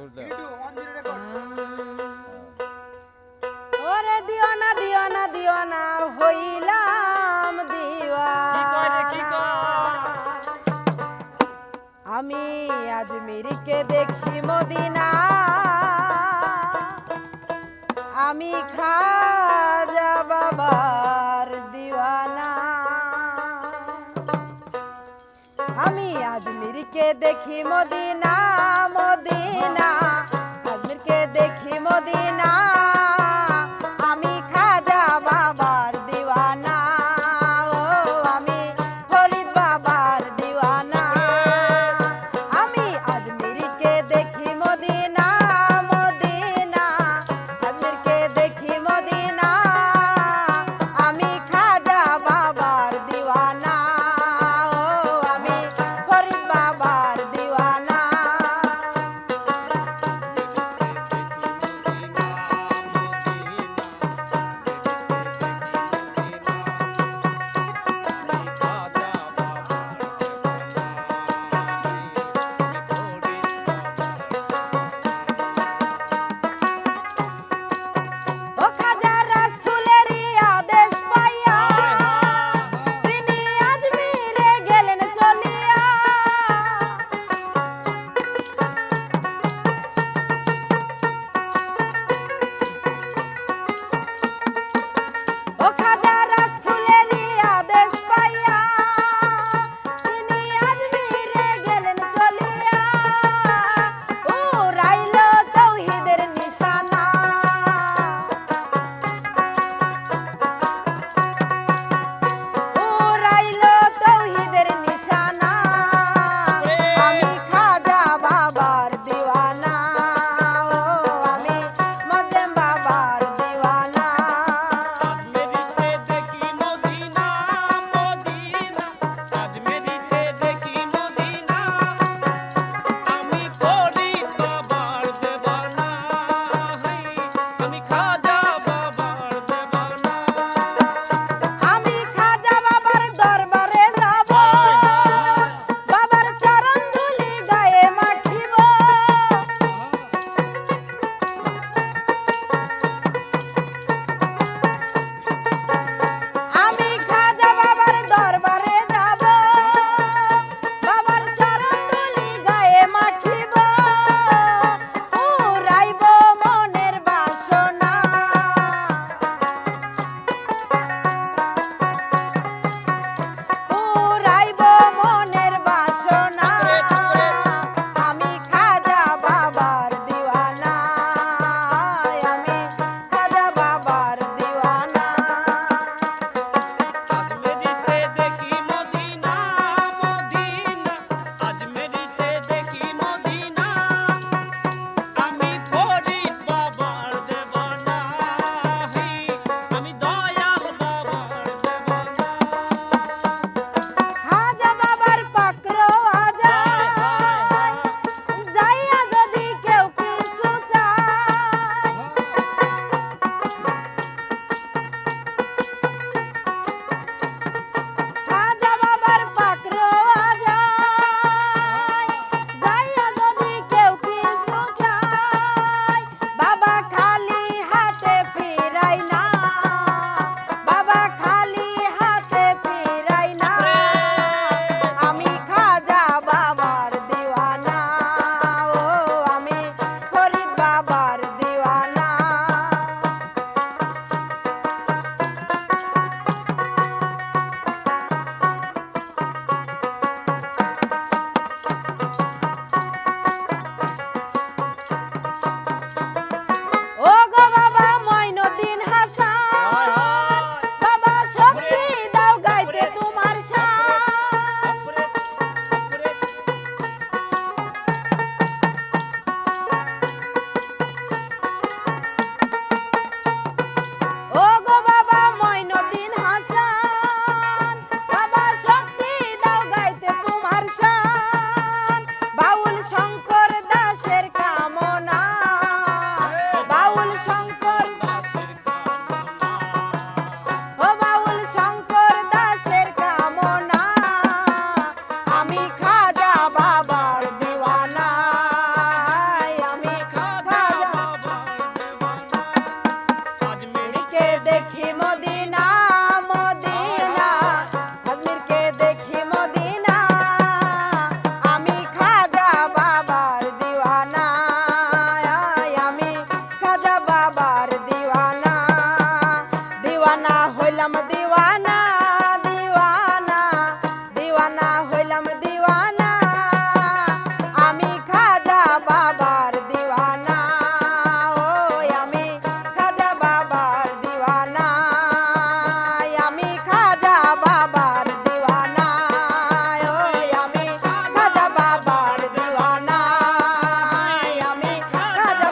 সুর দাও ওরে দিও না দিও না দিও না হইলাম দিওয়া। কি কয় রে, কি কয়? আমি আজমিরকে দেখি মদিনা। আমি খাজা বাবার দিওয়ানা। আমি আজমিরকে দেখি মদিনা।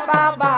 ba ba